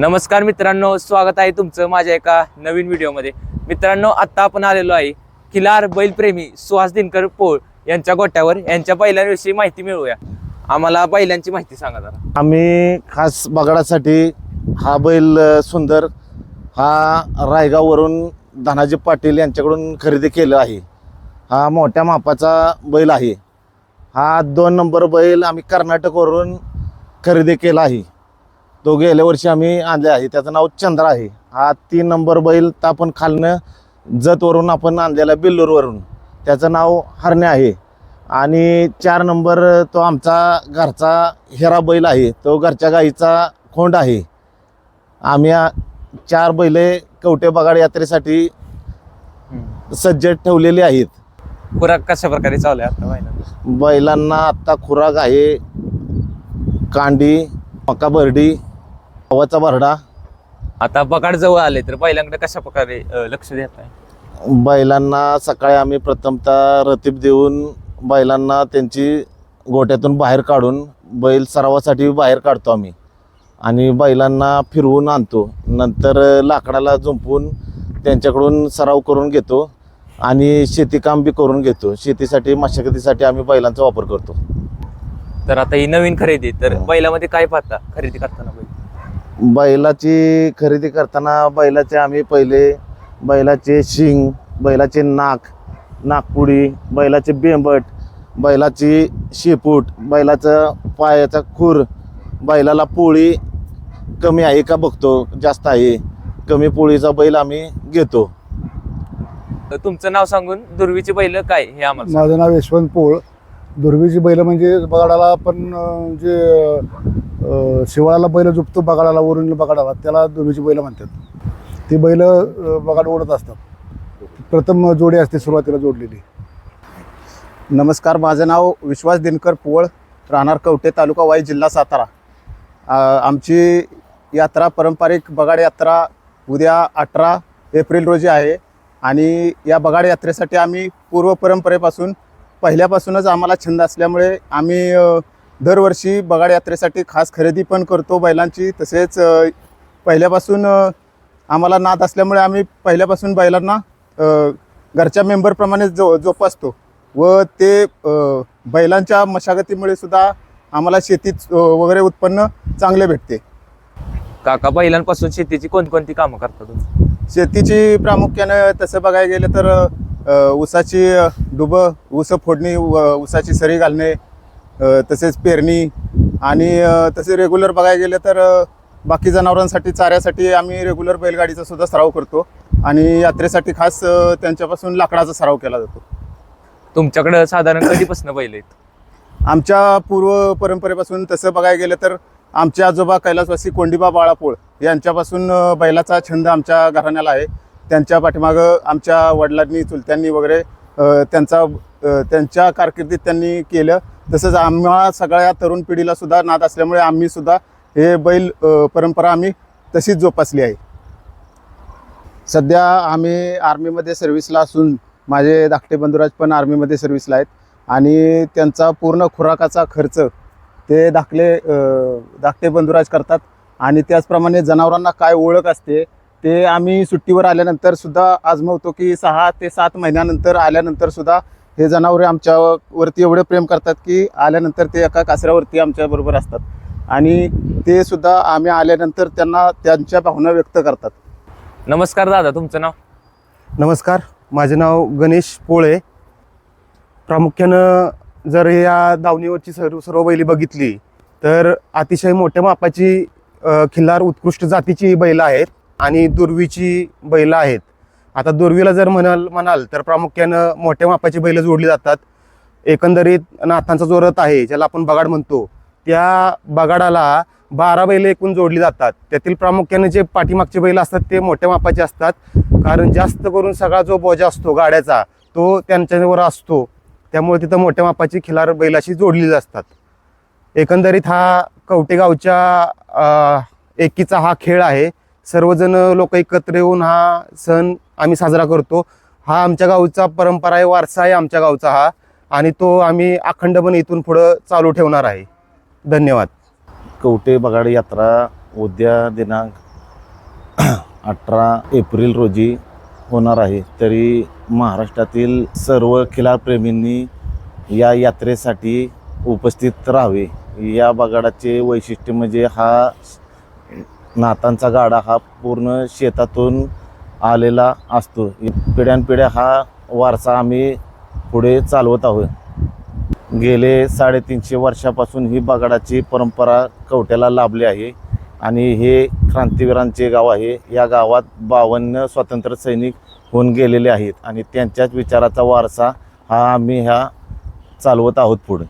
नमस्कार मित्रांनो स्वागत आहे तुमचं माझ्या एका नवीन व्हिडिओमध्ये. मित्रांनो आत्ता आपण आलेलो आहे किलार बैलप्रेमी सुहास दिनकर पोळ यांच्या गोट्यावर. यांच्या बैलांविषयी माहिती मिळवूया. आम्हाला बैलांची माहिती सांगा जरा. आम्ही खास बगाडासाठी हा बैल अ, सुंदर हा रायगाववरून धनाजी पाटील यांच्याकडून खरेदी केलं आहे. हा मोठ्या मापाचा बैल आहे. हा दोन नंबर बैल आम्ही कर्नाटकवरून खरेदी केला आहे. तो गेल्या वर्षी आम्ही आणले आहे. त्याचं नाव चंद्र आहे. हा तीन नंबर बैल तर आपण खालनं जतवरून आपण आणलेला बिल्लूरवरून. त्याचं नाव हरणे आहे. आणि चार नंबर तो आमचा घरचा हेरा बैल आहे. तो घरच्या गाईचा खोंड आहे. आम्ही चार बैले कवटे बगाड यात्रेसाठी सज्ज ठेवलेली आहेत. खुराक कशा प्रकारे चालू आहे आता बैलांना बैलांना आत्ता खुराक आहे. कांडी मका बर्डी गव्हाचा भरडा. आता बगाड जवळ आले तर बैलांकडे कशा प्रकारे अं, लक्ष देत आहे बैलांना सकाळी आम्ही प्रथमतः रतीब देऊन बैलांना त्यांची गोट्यातून बाहेर काढून बैल सरावासाठी बाहेर काढतो आम्ही. आणि बैलांना फिरवून आणतो. नंतर लाकडाला जुंपून त्यांच्याकडून सराव करून घेतो आणि शेतीकाम बी करून घेतो. शेतीसाठी मशागतीसाठी आम्ही बैलांचा वापर करतो. तर आता ही नवीन खरेदी तर हो. बैलामध्ये काय पाहता खरेदी करताना बैल? बैलाची खरेदी करताना बैलाचे आम्ही पहिले बैलाचे शिंग बैलाचे नाक नागपुडी बैलाचे बेंबट बैलाची शेपूट बैलाचं पायाचा खूर बैलाला पोळी कमी आहे का बघतो जास्त आहे. कमी पोळीचा बैल आम्ही घेतो. तर तुमचं नाव सांगून दुर्वीची बैल काय हे आम्हाला. माझं नाव यशवंत पोळ. दुर्बीची बैल म्हणजे बगाडाला आपण जे शिवाळाला बैल झुपतो बगाडाला वरून बगाडाला त्याला दोन्हीची बैल म्हणतात. ती बैल बगाड ओढत असतात. प्रथम जोडी असते सुरुवातीला जोडलेली. नमस्कार माझं नाव विश्वास दिनकर पोळ राहणार कवठे तालुका वाई जिल्हा सातारा. आमची यात्रा पारंपरिक बगाड यात्रा उद्या अठरा एप्रिल रोजी आहे. आणि या बगाड यात्रेसाठी आम्ही पूर्व परंपरेपासून पहिल्यापासूनच आम्हाला छंद असल्यामुळे आम्ही दरवर्षी बगाड यात्रेसाठी खास खरेदी पण करतो बैलांची. तसेच पहिल्यापासून आम्हाला नाद असल्यामुळे आम्ही पहिल्यापासून बैलांना घरच्या मेंबरप्रमाणे जो जोपासतो व ते बैलांच्या मशागतीमुळे सुद्धा आम्हाला शेतीत वगैरे उत्पन्न चांगले भेटते. काका बैलांपासून शेतीची कोणकोणती कामं करता तुम्ही? शेतीची प्रामुख्यानं तसं बघायला गेलं तर ऊसाची डुबं ऊस फोडणी व ऊसाची सरी घालणे तसेच पेरणी आणि तसे रेग्युलर बघायला गेलं तर बाकी जनावरांसाठी चाऱ्यासाठी आम्ही रेग्युलर बैलगाडीचा सुद्धा सराव करतो आणि यात्रेसाठी खास त्यांच्यापासून लाकडाचा सराव केला जातो. तुमच्याकडे साधारण कधीपासून बैल आहेत? आमच्या पूर्व परंपरेपासून तसं बघायला गेलं तर आमचे आजोबा कैलासवासी कोंडीबा बाळापोळ यांच्यापासून बैलाचा छंद आमच्या घराण्याला आहे. त्यांच्या पाठीमागं आमच्या वडिलांनी चुलत्यांनी वगैरे त्यांचा त्यांच्या कारकिर्दीत त्यांनी केलं. तसंच आम्हा सगळ्या तरुण पिढीला सुद्धा नाद असल्यामुळे आम्ही सुद्धा हे बैल परंपरा आम्ही तशीच जोपासली आहे. सध्या आम्ही आर्मीमध्ये सर्व्हिसला असून माझे धाकटे बंधुराज पण आर्मीमध्ये सर्व्हिसला आहेत. आणि त्यांचा पूर्ण खुराकाचा खर्च ते धाकले धाकटे बंधुराज करतात. आणि त्याचप्रमाणे जनावरांना काय ओळख असते ते आम्ही सुट्टीवर आल्यानंतर सुद्धा आजमवतो की सहा ते सात महिन्यानंतर आल्यानंतर सुद्धा हे जनावरे आमच्यावरती एवढे प्रेम करतात की आल्यानंतर ते एका कासऱ्यावरती आमच्याबरोबर असतात. आणि ते सुद्धा आम्ही आल्यानंतर त्यांना त्यांच्या भावना व्यक्त करतात. नमस्कार दादा तुमचं नाव? नमस्कार माझे नाव गणेश पोळे. प्रामुख्यानं जर या दावणीवरची सर्व सर्व बैली बघितली तर अतिशय मोठ्या मापाची खिल्लार उत्कृष्ट जातीची बैलं आहेत आणि दुर्वीची बैलं आहेत. आता दुर्वीला जर म्हणाल म्हणाल तर प्रामुख्यानं मोठ्या मापाची बैलं जोडली जातात. एकंदरीत नाथांचा जो रथ आहे ज्याला आपण बगाड म्हणतो त्या बगाडाला बारा बैल एकूण जोडली जातात. त्यातील प्रामुख्याने जे पाठीमागचे बैल असतात ते मोठ्या मापाचे असतात. कारण जास्त करून सगळा जो बोजा असतो गाड्याचा तो त्यांच्यावर असतो. त्यामुळे तिथं मोठ्या मापाची खिलार बैलाशी जोडलेली असतात. एकंदरीत हा कवटेगावच्या एकीचा हा खेळ आहे. सर्वजण लोक एकत्र येऊन हा सण आम्ही साजरा करतो. हा आमच्या गावचा परंपरा आहे वारसा आहे आमच्या गावचा हा. आणि तो आम्ही अखंडपणे इथून पुढं चालू ठेवणार आहे. धन्यवाद. कवटे बगाड यात्रा उद्या दिनांक अठरा एप्रिल रोजी होणार आहे. तरी महाराष्ट्रातील सर्व खिलारप्रेमींनी या यात्रेसाठी उपस्थित राहावे. या बगाडाचे वैशिष्ट्य म्हणजे हा नातांचा गाडा हा पूर्ण शेतातून आलेला असतो. पिढ्यानपिढ्या हा वारसा आम्ही पुढे चालवत आहोत. गेले साडेतीनशे वर्षापासून ही बागडाची परंपरा कवट्याला लाभली आहे आणि हे क्रांतीवीरांचे गाव आहे. या गावात बावन्न स्वातंत्र्य सैनिक होऊन गेलेले आहेत आणि त्यांच्याच विचाराचा वारसा हा आम्ही ह्या चालवत आहोत पुढे.